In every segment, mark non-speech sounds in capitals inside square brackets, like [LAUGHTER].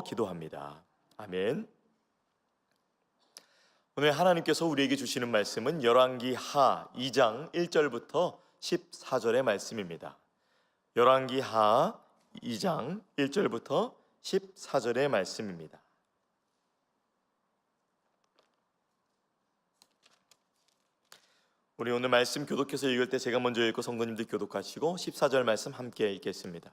기도합니다. 아멘. 오늘 하나님께서 우리에게 주시는 말씀은 열왕기 하 2장 1절부터 14절의 말씀입니다. 열왕기 하 2장 1절부터 14절의 말씀입니다. 우리 오늘 말씀 교독해서 읽을 때 제가 먼저 읽고 성도님들 교독하시고 14절 말씀 함께 읽겠습니다.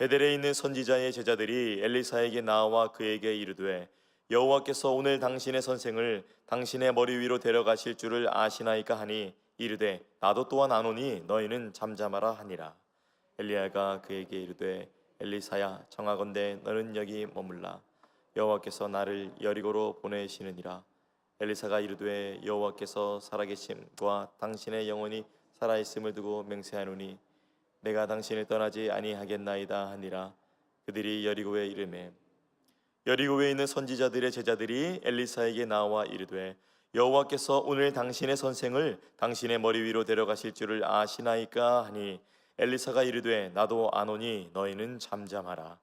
베델에 있는 선지자의 제자들이 엘리사에게 나와 그에게 이르되 여호와께서 오늘 당신의 선생을 당신의 머리 위로 데려가실 줄을 아시나이까 하니 이르되 나도 또한 아노니 너희는 잠잠하라 하니라. 엘리야가 그에게 이르되 엘리사야 청하건대 너는 여기 머물라. 여호와께서 나를 여리고로 보내시느니라. 엘리사가 이르되 여호와께서 살아계심과 당신의 영혼이 살아 있음을 두고 맹세하노니 내가 당신을 떠나지 아니하겠나이다 하니라. 그들이 여리고에 이르매 여리고에 있는 선지자들의 제자들이 엘리사에게 나와 이르되 여호와께서 오늘 당신의 선생을 당신의 머리 위로 데려가실 줄을 아시나이까 하니 엘리사가 이르되 나도 아노니 너희는 잠잠하라.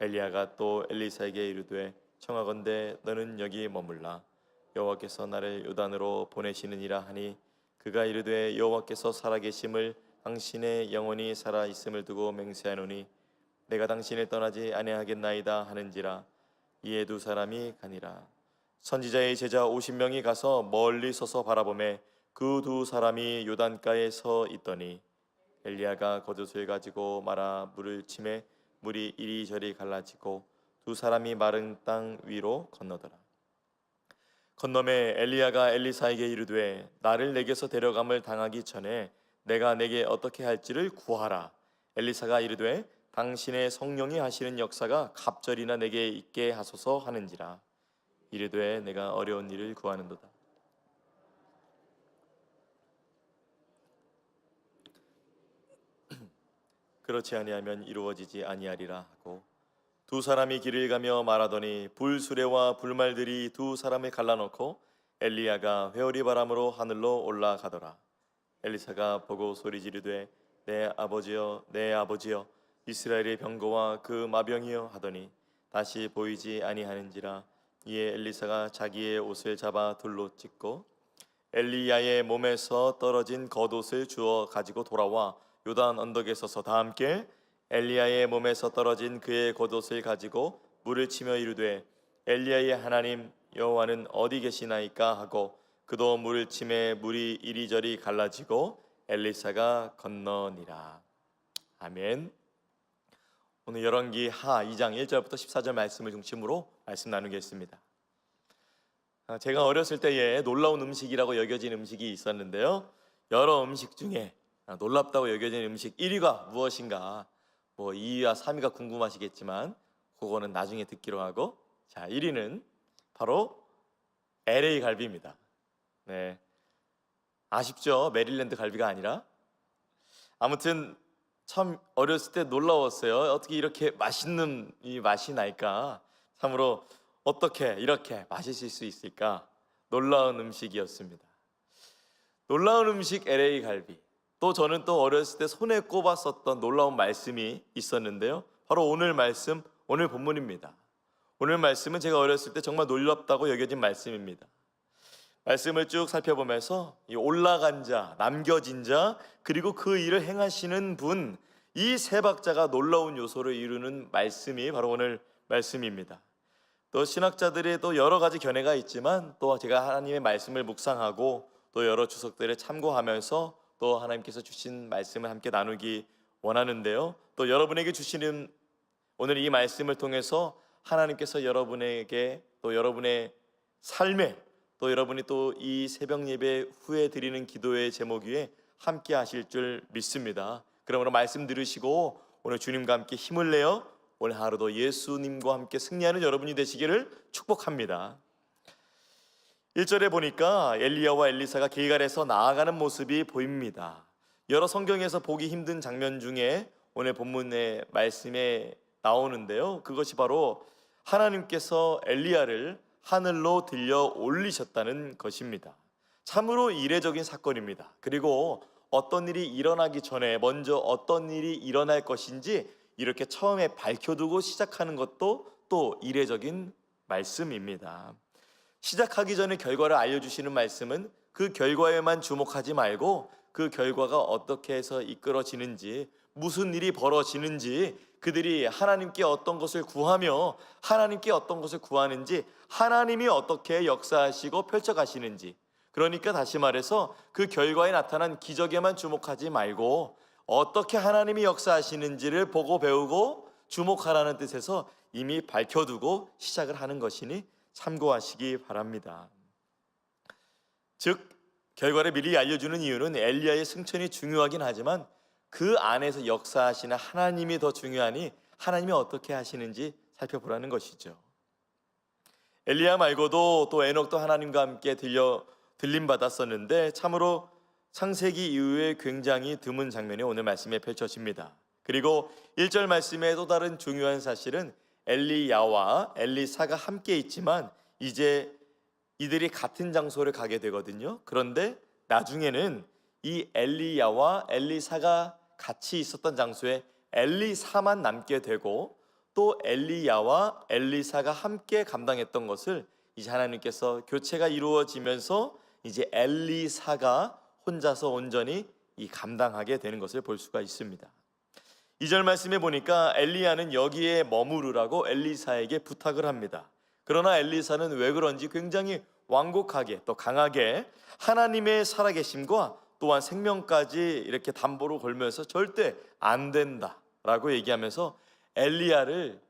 엘리야가 또 엘리사에게 이르되 청하건대 너는 여기 머물라. 여호와께서 나를 요단으로 보내시느니라 하니 그가 이르되 여호와께서 살아계심을 당신의 영혼이 살아 있음을 두고 맹세하노니 내가 당신을 떠나지 아니하겠나이다 하는지라. 이에 두 사람이 가니라. 선지자의 제자 50명이 가서 멀리 서서 바라보매 그 두 사람이 요단가에 서 있더니 엘리야가 겉옷을 가지고 말아 물을 치매 물이 이리저리 갈라지고 두 사람이 마른 땅 위로 건너더라. 건너매 엘리야가 엘리사에게 이르되 나를 내게서 데려감을 당하기 전에 내가 내게 어떻게 할지를 구하라. 엘리사가 이르되 당신의 성령이 하시는 역사가 갑절이나 내게 있게 하소서 하는지라. 이르되 내가 어려운 일을 구하는도다. [CLEARS THROAT] 그렇지 아니하면 이루어지지 아니하리라 하고 두 사람이 길을 가며 말하더니 불수레와 불말들이 두 사람을 갈라놓고 엘리야가 회오리 바람으로 하늘로 올라가더라 엘리사가 보고 소리 지르되 내 아버지여 내 아버지여 이스라엘의 병거와 그 마병이여 하더니 다시 보이지 아니하는지라 이에 엘리사가 자기의 옷을 잡아 둘로 찢고 엘리야의 몸에서 떨어진 겉옷을 주어 가지고 돌아와 요단 언덕에 서서 다 함께 엘리야의 몸에서 떨어진 그의 겉옷을 가지고 물을 치며 이르되 엘리야의 하나님 여호와는 어디 계시나이까 하고 그도 물을 치매 물이 이리저리 갈라지고 엘리사가 건너니라 아멘. 오늘 열왕기 하 2장 1절부터 14절 말씀을 중심으로 말씀 나누겠습니다. 아, 제가 어렸을 때에 놀라운 음식이라고 여겨진 음식이 있었는데요. 여러 음식 중에 아, 놀랍다고 여겨진 음식 1위가 무엇인가? 뭐 2위와 3위가 궁금하시겠지만 그거는 나중에 듣기로 하고 자 1위는 바로 LA 갈비입니다. 네 아쉽죠 메릴랜드 갈비가 아니라 아무튼 참 어렸을 때 놀라웠어요. 어떻게 이렇게 맛있는 이 맛이 날까? 참으로 어떻게 이렇게 맛있을 수 있을까? 놀라운 음식이었습니다. 놀라운 음식 LA 갈비. 또 저는 또 어렸을 때 손에 꼽았었던 놀라운 말씀이 있었는데요. 바로 오늘 말씀, 오늘 본문입니다. 오늘 말씀은 제가 어렸을 때 정말 놀랍다고 여겨진 말씀입니다. 말씀을 쭉 살펴보면서 이 올라간 자, 남겨진 자, 그리고 그 일을 행하시는 분, 이 세 박자가 놀라운 요소를 이루는 말씀이 바로 오늘 말씀입니다. 또 신학자들의 또 여러 가지 견해가 있지만 또 제가 하나님의 말씀을 묵상하고 또 여러 주석들을 참고하면서 또 하나님께서 주신 말씀을 함께 나누기 원하는데요. 또 여러분에게 주시는 오늘 이 말씀을 통해서 하나님께서 여러분에게 또 여러분의 삶에 또 여러분이 또 이 새벽 예배 후에 드리는 기도의 제목 위에 함께 하실 줄 믿습니다. 그러므로 말씀 들으시고 오늘 주님과 함께 힘을 내어 오늘 하루도 예수님과 함께 승리하는 여러분이 되시기를 축복합니다. 1절에 보니까 엘리야와 엘리사가 길갈에서 나아가는 모습이 보입니다. 여러 성경에서 보기 힘든 장면 중에 오늘 본문의 말씀에 나오는데요. 그것이 바로 하나님께서 엘리야를 하늘로 들려 올리셨다는 것입니다. 참으로 이례적인 사건입니다. 그리고 어떤 일이 일어나기 전에 먼저 어떤 일이 일어날 것인지 이렇게 처음에 밝혀두고 시작하는 것도 또 이례적인 말씀입니다. 시작하기 전에 결과를 알려주시는 말씀은 그 결과에만 주목하지 말고 그 결과가 어떻게 해서 이끌어지는지 무슨 일이 벌어지는지 그들이 하나님께 어떤 것을 구하며 하나님께 어떤 것을 구하는지 하나님이 어떻게 역사하시고 펼쳐가시는지 그러니까 다시 말해서 그 결과에 나타난 기적에만 주목하지 말고 어떻게 하나님이 역사하시는지를 보고 배우고 주목하라는 뜻에서 이미 밝혀두고 시작을 하는 것이니 참고하시기 바랍니다. 즉 결과를 미리 알려주는 이유는 엘리야의 승천이 중요하긴 하지만 그 안에서 역사하시는 하나님이 더 중요하니 하나님이 어떻게 하시는지 살펴보라는 것이죠. 엘리야 말고도 또 에녹도 하나님과 함께 들려 들림 받았었는데 참으로 창세기 이후에 굉장히 드문 장면이 오늘 말씀에 펼쳐집니다. 그리고 1절 말씀의 또 다른 중요한 사실은 엘리야와 엘리사가 함께 있지만 이제 이들이 같은 장소를 가게 되거든요. 그런데 나중에는 이 엘리야와 엘리사가 같이 있었던 장소에 엘리사만 남게 되고 또 엘리야와 엘리사가 함께 감당했던 것을 이제 하나님께서 교체가 이루어지면서 이제 엘리사가 혼자서 온전히 이 감당하게 되는 것을 볼 수가 있습니다. 이 절 말씀에 보니까 엘리야는 여기에 머무르라고 엘리사에게 부탁을 합니다. 그러나 엘리사는 왜 그런지 굉장히 완곡하게 또 강하게 하나님의 살아계심과 또한 생명까지 이렇게 담보로 걸면서 절대 안 된다라고 얘기하면서 엘리야를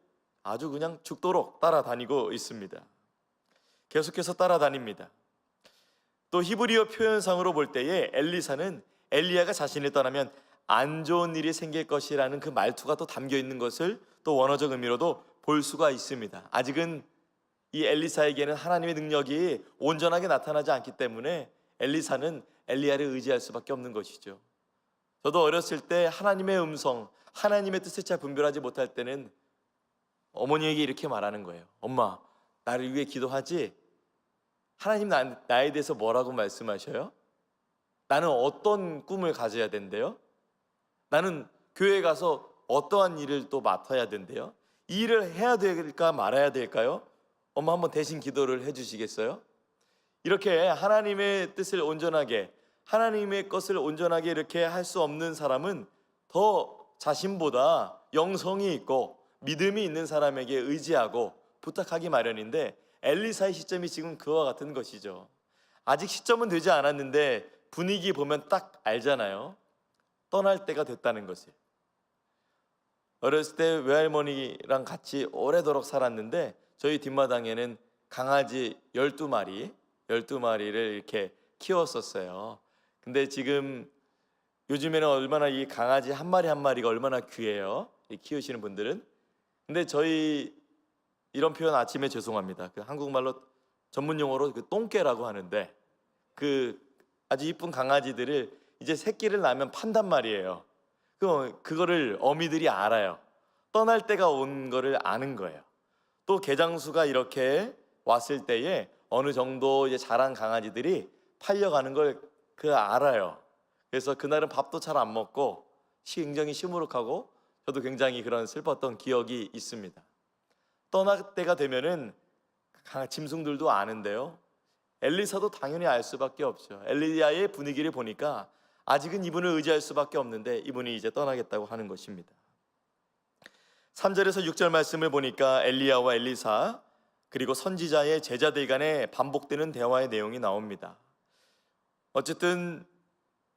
아주 그냥 죽도록 따라다니고 있습니다. 계속해서 따라다닙니다. 또 히브리어 표현상으로 볼 때에 엘리사는 엘리야가 자신을 떠나면 안 좋은 일이 생길 것이라는 그 말투가 또 담겨 있는 것을 또 원어적 의미로도 볼 수가 있습니다. 아직은 이 엘리사에게는 하나님의 능력이 온전하게 나타나지 않기 때문에 엘리사는 엘리야를 의지할 수밖에 없는 것이죠. 저도 어렸을 때 하나님의 음성, 하나님의 뜻을 잘 분별하지 못할 때는 어머니에게 이렇게 말하는 거예요. 엄마, 나를 위해 기도하지? 하나님 나, 나에 대해서 뭐라고 말씀하셔요? 나는 어떤 꿈을 가져야 된대요? 나는 교회 가서 어떠한 일을 또 맡아야 된대요? 이 일을 해야 될까 말아야 될까요? 엄마 한번 대신 기도를 해주시겠어요? 이렇게 하나님의 뜻을 온전하게 하나님의 것을 온전하게 이렇게 할 수 없는 사람은 더 자신보다 영성이 있고 믿음이 있는 사람에게 의지하고 부탁하기 마련인데 엘리사의 시점이 지금 그와 같은 것이죠. 아직 시점은 되지 않았는데 분위기 보면 딱 알잖아요. 떠날 때가 됐다는 것을. 어렸을 때 외할머니랑 같이 오래도록 살았는데 저희 뒷마당에는 강아지 12마리, 12마리를 이렇게 키웠었어요. 근데 지금 요즘에는 얼마나 이 강아지 한 마리 한 마리가 얼마나 귀해요. 키우시는 분들은. 근데 저희 이런 표현 아침에 죄송합니다. 그 한국말로 전문 용어로 그 똥개라고 하는데 그 아주 이쁜 강아지들을 이제 새끼를 낳으면 판단 말이에요. 그 그거를 어미들이 알아요. 떠날 때가 온 거를 아는 거예요. 또 개장수가 이렇게 왔을 때에 어느 정도 이제 자란 강아지들이 팔려가는 걸 그 알아요. 그래서 그날은 밥도 잘 안 먹고 굉장히 시무룩하고 저도 굉장히 그런 슬펐던 기억이 있습니다. 떠날 때가 되면은 짐승들도 아는데요. 엘리사도 당연히 알 수밖에 없죠. 엘리야의 분위기를 보니까 아직은 이분을 의지할 수밖에 없는데 이분이 이제 떠나겠다고 하는 것입니다. 3절에서 6절 말씀을 보니까 엘리야와 엘리사 그리고 선지자의 제자들 간에 반복되는 대화의 내용이 나옵니다. 어쨌든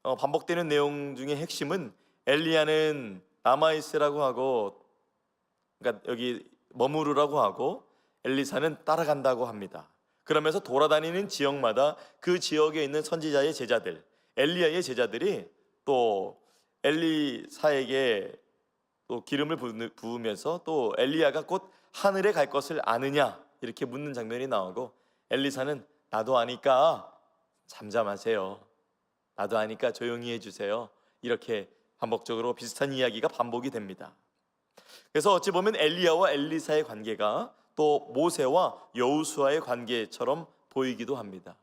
어, 반복되는 내용 중에 핵심은 엘리야는 남아 있으라고 하고 그러니까 여기 머무르라고 하고 엘리사는 따라간다고 합니다. 그러면서 돌아다니는 지역마다 그 지역에 있는 선지자의 제자들, 엘리야의 제자들이 또 엘리사에게 또 기름을 부- 부으면서 또 엘리야가 곧 하늘에 갈 것을 아느냐 이렇게 묻는 장면이 나오고 엘리사는 나도 아니까 잠잠하세요. 나도 아니까 조용히 해주세요. 이렇게 반복적으로 비슷한 이야기가 반복이 됩니다. 그래서 어찌 보면 엘리야와 엘리사의 관계가 또 모세와 여우수아의 관계처럼 보이기도 합니다.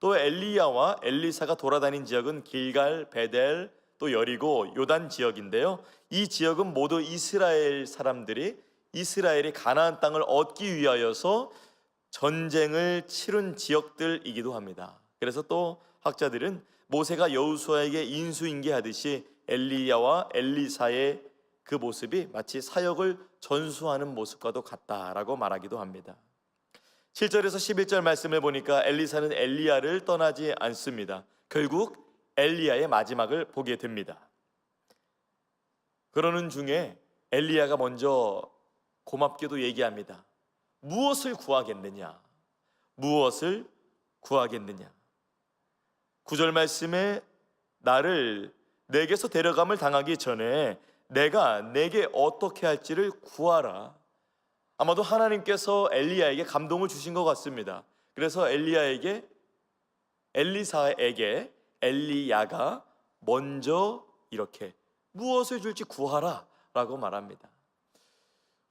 또 엘리야와 엘리사가 돌아다닌 지역은 길갈, 베델, 또 여리고, 요단 지역인데요. 이 지역은 모두 이스라엘 사람들이 이스라엘이 가나안 땅을 얻기 위하여서 전쟁을 치른 지역들이기도 합니다. 그래서 또 학자들은 모세가 여우수아에게 인수인계하듯이 엘리야와 엘리사의 그 모습이 마치 사역을 전수하는 모습과도 같다라고 말하기도 합니다. 7절에서 11절 말씀을 보니까 엘리사는 엘리야를 떠나지 않습니다. 결국 엘리야의 마지막을 보게 됩니다. 그러는 중에 엘리야가 먼저 고맙게도 얘기합니다. 무엇을 구하겠느냐? 무엇을 구하겠느냐? 9절 말씀에 나를 내게서 데려감을 당하기 전에 내가 내게 어떻게 할지를 구하라. 아마도 하나님께서 엘리야에게 감동을 주신 것 같습니다. 그래서 엘리야에게 엘리사에게 엘리야가 먼저 이렇게 무엇을 줄지 구하라라고 말합니다.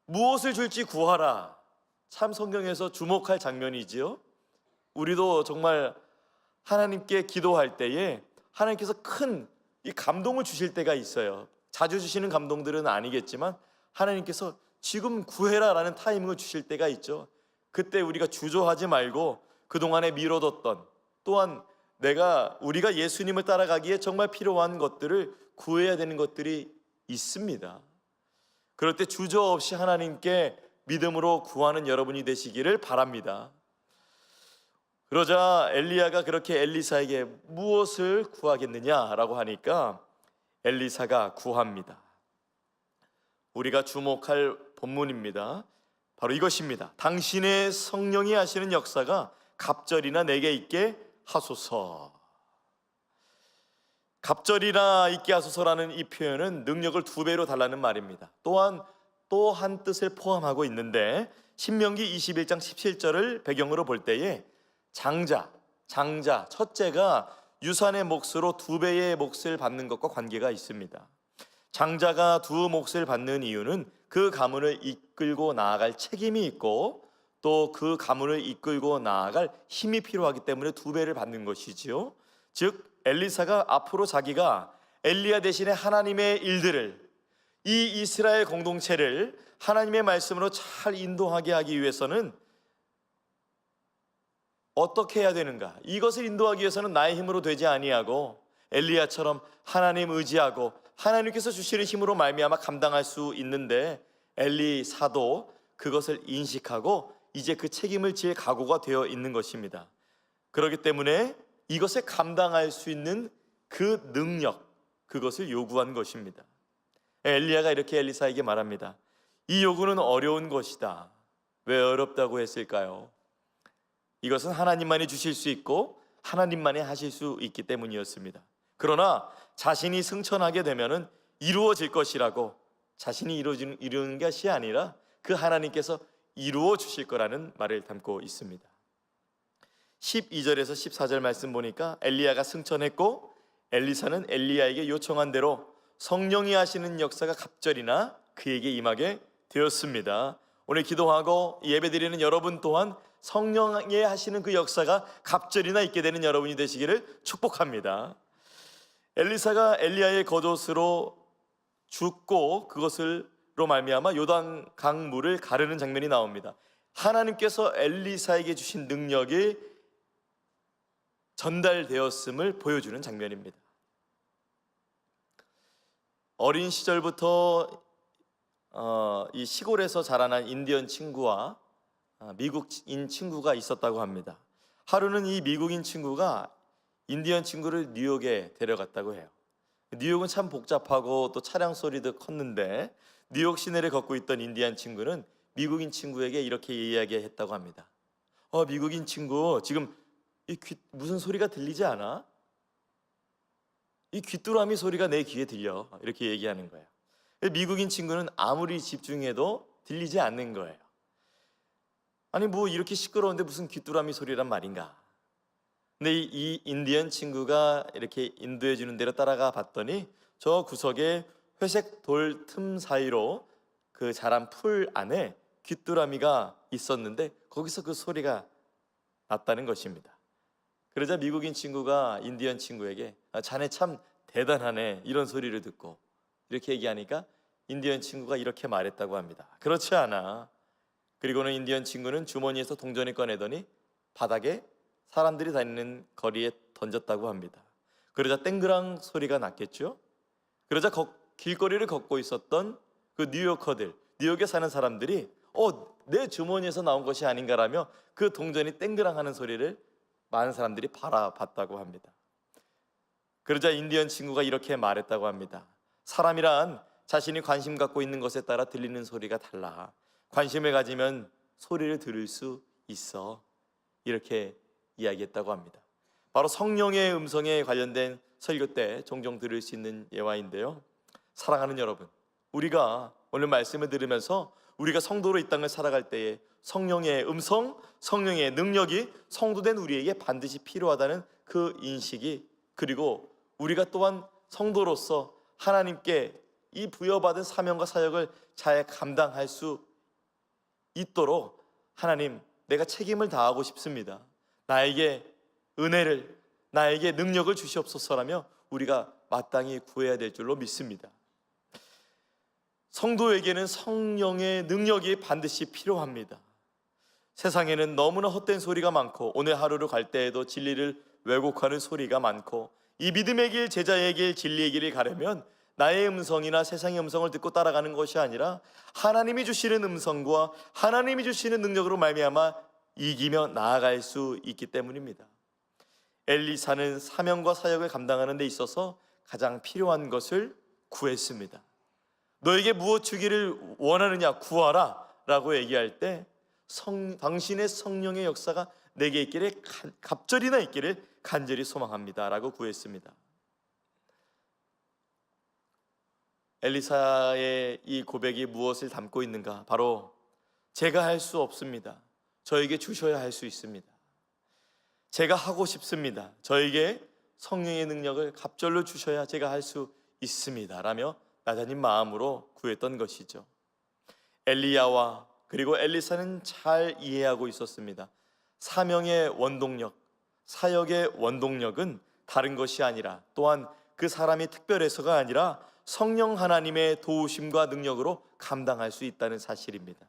무엇을 줄지 구하라. 참 성경에서 주목할 장면이지요. 우리도 정말 하나님께 기도할 때에 하나님께서 큰 이 감동을 주실 때가 있어요. 자주 주시는 감동들은 아니겠지만 하나님께서 지금 구해라라는 타이밍을 주실 때가 있죠. 그때 우리가 주저하지 말고 그동안에 미뤄뒀던 또한 내가 우리가 예수님을 따라가기에 정말 필요한 것들을 구해야 되는 것들이 있습니다. 그럴 때 주저 없이 하나님께 믿음으로 구하는 여러분이 되시기를 바랍니다. 그러자 엘리야가 그렇게 엘리사에게 무엇을 구하겠느냐라고 하니까 엘리사가 구합니다. 우리가 주목할 본문입니다. 바로 이것입니다. 당신의 성령이 하시는 역사가 갑절이나 내게 있게 하소서. 갑절이나 있게 하소서라는 이 표현은 능력을 두 배로 달라는 말입니다. 또한 또 한 뜻을 포함하고 있는데 신명기 21장 17절을 배경으로 볼 때에 장자, 장자, 첫째가 유산의 몫으로 두 배의 몫을 받는 것과 관계가 있습니다. 장자가 두 몫을 받는 이유는 그 가문을 이끌고 나아갈 책임이 있고 또 그 가문을 이끌고 나아갈 힘이 필요하기 때문에 두 배를 받는 것이지요. 즉 엘리사가 앞으로 자기가 엘리야 대신에 하나님의 일들을 이 이스라엘 공동체를 하나님의 말씀으로 잘 인도하게 하기 위해서는 어떻게 해야 되는가? 이것을 인도하기 위해서는 나의 힘으로 되지 아니하고 엘리야처럼 하나님 의지하고 하나님께서 주시는 힘으로 말미암아 감당할 수 있는데 엘리 사도 그것을 인식하고 이제 그 책임을 질 각오가 되어 있는 것입니다. 그렇기 때문에 이것을 감당할 수 있는 그 능력 그것을 요구한 것입니다. 엘리야가 이렇게 엘리사에게 말합니다. 이 요구는 어려운 것이다. 왜 어렵다고 했을까요? 이것은 하나님만이 주실 수 있고 하나님만이 하실 수 있기 때문이었습니다. 그러나 자신이 승천하게 되면은 이루어질 것이라고 자신이 이루어지는 이루는 것이 아니라 그 하나님께서 이루어 주실 거라는 말을 담고 있습니다. 12절에서 14절 말씀 보니까 엘리야가 승천했고 엘리사는 엘리야에게 요청한 대로 성령이 하시는 역사가 갑절이나 그에게 임하게 되었습니다. 오늘 기도하고 예배드리는 여러분 또한 성령의 하시는 그 역사가 갑절이나 있게 되는 여러분이 되시기를 축복합니다. 엘리사가 엘리야의 겉옷으로 죽고 그것을로 말미암아 요단 강물을 가르는 장면이 나옵니다. 하나님께서 엘리사에게 주신 능력이 전달되었음을 보여주는 장면입니다. 어린 시절부터 어, 이 시골에서 자라난 인디언 친구와 아, 미국인 친구가 있었다고 합니다. 하루는 이 미국인 친구가 인디언 친구를 뉴욕에 데려갔다고 해요. 뉴욕은 참 복잡하고 또 차량 소리도 컸는데 뉴욕 시내를 걷고 있던 인디안 친구는 미국인 친구에게 이렇게 이야기했다고 합니다. 어, 미국인 친구, 지금 이 귀, 무슨 소리가 들리지 않아? 이 귀뚜라미 소리가 내 귀에 들려. 이렇게 얘기하는 거예요. 미국인 친구는 아무리 집중해도 들리지 않는 거예요. 아니 뭐 이렇게 시끄러운데 무슨 귀뚜라미 소리란 말인가? 근데 이, 이 인디언 친구가 이렇게 인도해 주는 대로 따라가 봤더니 저 구석에 회색 돌 틈 사이로 그 자란 풀 안에 귀뚜라미가 있었는데 거기서 그 소리가 났다는 것입니다. 그러자 미국인 친구가 인디언 친구에게 아, 자네 참 대단하네 이런 소리를 듣고 이렇게 얘기하니까 인디언 친구가 이렇게 말했다고 합니다. 그렇지 않아. 그리고는 인디언 친구는 주머니에서 동전을 꺼내더니 바닥에 사람들이 다니는 거리에 던졌다고 합니다. 그러자 땡그랑 소리가 났겠죠. 그러자 거- 길거리를 걷고 있었던 그 뉴요커들, 뉴욕에 사는 사람들이 어, 내 주머니에서 나온 것이 아닌가라며 그 동전이 땡그랑 하는 소리를 많은 사람들이 바라봤다고 합니다. 그러자 인디언 친구가 이렇게 말했다고 합니다. 사람이란 자신이 관심 갖고 있는 것에 따라 들리는 소리가 달라. 관심을 가지면 소리를 들을 수 있어. 이렇게 이야기했다고 합니다. 바로 성령의 음성에 관련된 설교 때 종종 들을 수 있는 예화인데요. 사랑하는 여러분, 우리가 오늘 말씀을 들으면서 우리가 성도로 이 땅을 살아갈 때에 성령의 음성, 성령의 능력이 성도된 우리에게 반드시 필요하다는 그 인식이 그리고 우리가 또한 성도로서 하나님께 이 부여받은 사명과 사역을 잘 감당할 수 있도록 하나님 내가 책임을 다하고 싶습니다. 나에게 은혜를 나에게 능력을 주시옵소서라며 우리가 마땅히 구해야 될 줄로 믿습니다. 성도에게는 성령의 능력이 반드시 필요합니다. 세상에는 너무나 헛된 소리가 많고 오늘 하루를 갈 때에도 진리를 왜곡하는 소리가 많고 이 믿음의 길, 제자의 길, 진리의 길을 가려면 나의 음성이나 세상의 음성을 듣고 따라가는 것이 아니라 하나님이 주시는 음성과 하나님이 주시는 능력으로 말미암아 이기며 나아갈 수 있기 때문입니다. 엘리사는 사명과 사역을 감당하는 데 있어서 가장 필요한 것을 구했습니다. 너에게 무엇 주기를 원하느냐 구하라 라고 얘기할 때 성, 당신의 성령의 역사가 내게 있기를 간- 갑절이나 있기를 간절히 소망합니다 라고 구했습니다 엘리사의 이 고백이 무엇을 담고 있는가? 바로 제가 할 수 없습니다. 저에게 주셔야 할 수 있습니다. 제가 하고 싶습니다. 저에게 성령의 능력을 갑절로 주셔야 제가 할 수 있습니다. 라며 나자님 마음으로 구했던 것이죠. 엘리야와 그리고 엘리사는 잘 이해하고 있었습니다. 사명의 원동력, 사역의 원동력은 다른 것이 아니라 또한 그 사람이 특별해서가 아니라 성령 하나님의 도우심과 능력으로 감당할 수 있다는 사실입니다.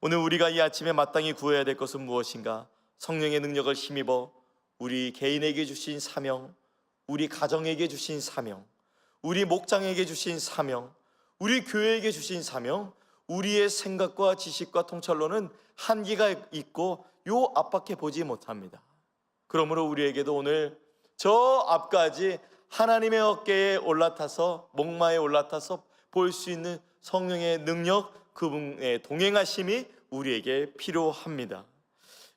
오늘 우리가 이 아침에 마땅히 구해야 될 것은 무엇인가? 성령의 능력을 힘입어 우리 개인에게 주신 사명, 우리 가정에게 주신 사명, 우리 목장에게 주신 사명, 우리 교회에게 주신 사명, 우리의 생각과 지식과 통찰로는 한계가 있고 요 앞밖에 보지 못합니다. 그러므로 우리에게도 오늘 저 앞까지 하나님의 어깨에 올라타서 목마에 올라타서 볼 수 있는 성령의 능력, 그분의 동행하심이 우리에게 필요합니다.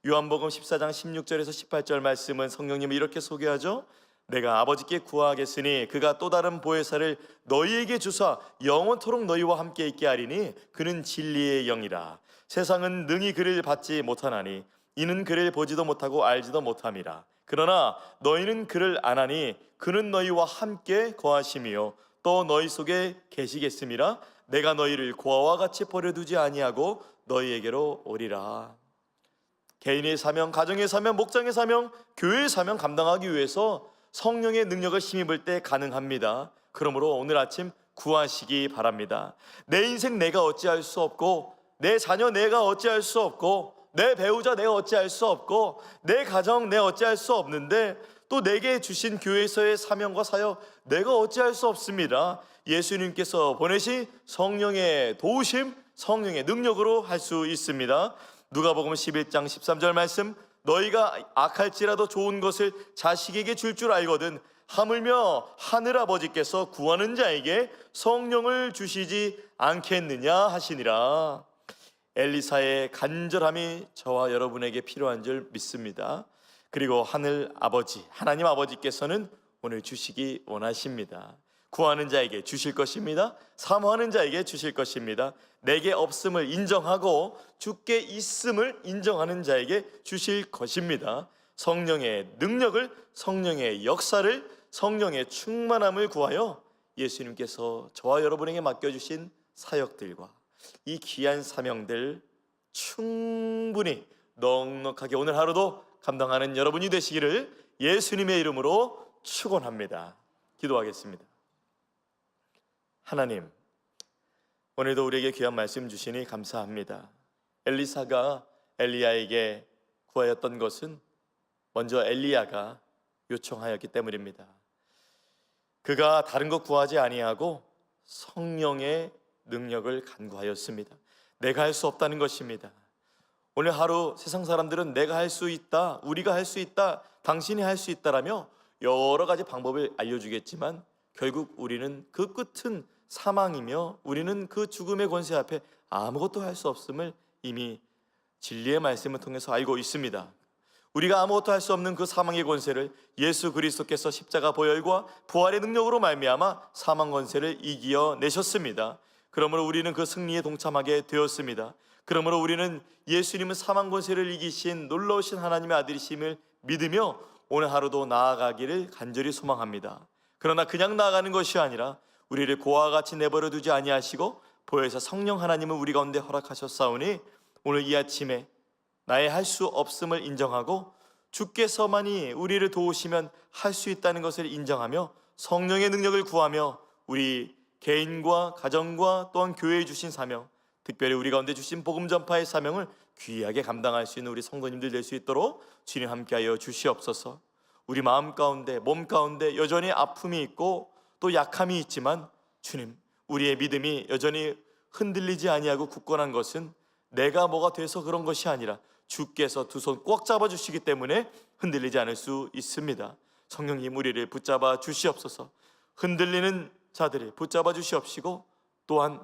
요한복음 14장 16절에서 18절 말씀은 성령님이 이렇게 소개하죠. 내가 아버지께 구하겠으니 그가 또 다른 보혜사를 너희에게 주사 영원토록 너희와 함께 있게 하리니 그는 진리의 영이라 세상은 능히 그를 받지 못하나니 이는 그를 보지도 못하고 알지도 못함이라 그러나 너희는 그를 아나니 그는 너희와 함께 거하심이요 또 너희 속에 계시겠음이라 내가 너희를 고아와 같이 버려두지 아니하고 너희에게로 오리라 개인의 사명, 가정의 사명, 목장의 사명, 교회의 사명 감당하기 위해서 성령의 능력을 힘입을 때 가능합니다. 그러므로 오늘 아침 구하시기 바랍니다. 내 인생 내가 어찌할 수 없고 내 자녀 내가 어찌할 수 없고 내 배우자 내가 어찌할 수 없고 내 가정 내가 어찌할 수 없는데 또 내게 주신 교회에서의 사명과 사역 내가 어찌할 수 없습니다. 예수님께서 보내신 성령의 도우심, 성령의 능력으로 할 수 있습니다. 누가복음 11장 13절 말씀 너희가 악할지라도 좋은 것을 자식에게 줄줄 알거든 하물며 하늘 아버지께서 구하는 자에게 성령을 주시지 않겠느냐 하시니라 엘리사의 간절함이 저와 여러분에게 필요한 줄 믿습니다. 그리고 하늘 아버지, 하나님 아버지께서는 오늘 주시기 원하십니다. 구하는 자에게 주실 것입니다. 사모하는 자에게 주실 것입니다. 내게 없음을 인정하고 주께 있음을 인정하는 자에게 주실 것입니다. 성령의 능력을 성령의 역사를 성령의 충만함을 구하여 예수님께서 저와 여러분에게 맡겨주신 사역들과 이 귀한 사명들 충분히 넉넉하게 오늘 하루도 감당하는 여러분이 되시기를 예수님의 이름으로 축원합니다. 기도하겠습니다. 하나님, 오늘도 우리에게 귀한 말씀 주시니 감사합니다. 엘리사가 엘리야에게 구하였던 것은 먼저 엘리야가 요청하였기 때문입니다. 그가 다른 것 구하지 아니하고 성령의 능력을 간구하였습니다. 내가 할 수 없다는 것입니다. 오늘 하루 세상 사람들은 내가 할 수 있다, 우리가 할 수 있다, 당신이 할 수 있다라며 여러 가지 방법을 알려주겠지만 결국 우리는 그 끝은 사망이며 우리는 그 죽음의 권세 앞에 아무것도 할 수 없음을 이미 진리의 말씀을 통해서 알고 있습니다. 우리가 아무것도 할 수 없는 그 사망의 권세를 예수 그리스도께서 십자가 보혈과 부활의 능력으로 말미암아 사망 권세를 이기어 내셨습니다. 그러므로 우리는 그 승리에 동참하게 되었습니다. 그러므로 우리는 예수님은 사망 권세를 이기신 놀라우신 하나님의 아들이심을 믿으며 오늘 하루도 나아가기를 간절히 소망합니다. 그러나 그냥 나아가는 것이 아니라 우리를 고아와 같이 내버려 두지 아니하시고 보혜사 성령 하나님을 우리 가운데 허락하셨사오니 오늘 이 아침에 나의 할 수 없음을 인정하고 주께서만이 우리를 도우시면 할 수 있다는 것을 인정하며 성령의 능력을 구하며 우리 개인과 가정과 또한 교회에 주신 사명, 특별히 우리 가운데 주신 복음 전파의 사명을 귀하게 감당할 수 있는 우리 성도님들 될 수 있도록 주님 함께하여 주시옵소서. 우리 마음 가운데 몸 가운데 여전히 아픔이 있고 또 약함이 있지만 주님 우리의 믿음이 여전히 흔들리지 아니하고 굳건한 것은 내가 뭐가 돼서 그런 것이 아니라 주께서 두 손 꽉 잡아 주시기 때문에 흔들리지 않을 수 있습니다. 성령님 우리를 붙잡아 주시옵소서. 흔들리는 자들을 붙잡아 주시옵시고 또한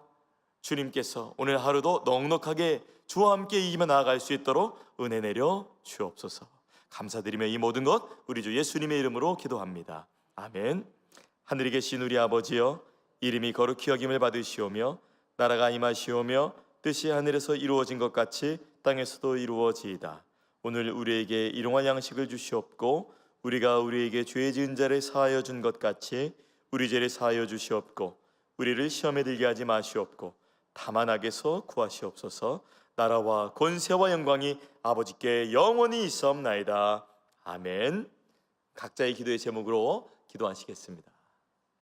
주님께서 오늘 하루도 넉넉하게 주와 함께 이기며 나아갈 수 있도록 은혜 내려 주옵소서. 감사드리며 이 모든 것 우리 주 예수님의 이름으로 기도합니다. 아멘. 하늘에 계신 우리 아버지여 이름이 거룩히 여김을 받으시오며 나라가 임하시오며 뜻이 하늘에서 이루어진 것 같이 땅에서도 이루어지이다. 오늘 우리에게 일용할 양식을 주시옵고 우리가 우리에게 죄 지은 자를 사하여 준 것 같이 우리 죄를 사하여 주시옵고 우리를 시험에 들게 하지 마시옵고 다만 악에서 구하시옵소서. 나라와 권세와 영광이 아버지께 영원히 있사옵나이다. 아멘. 각자의 기도의 제목으로 기도하시겠습니다.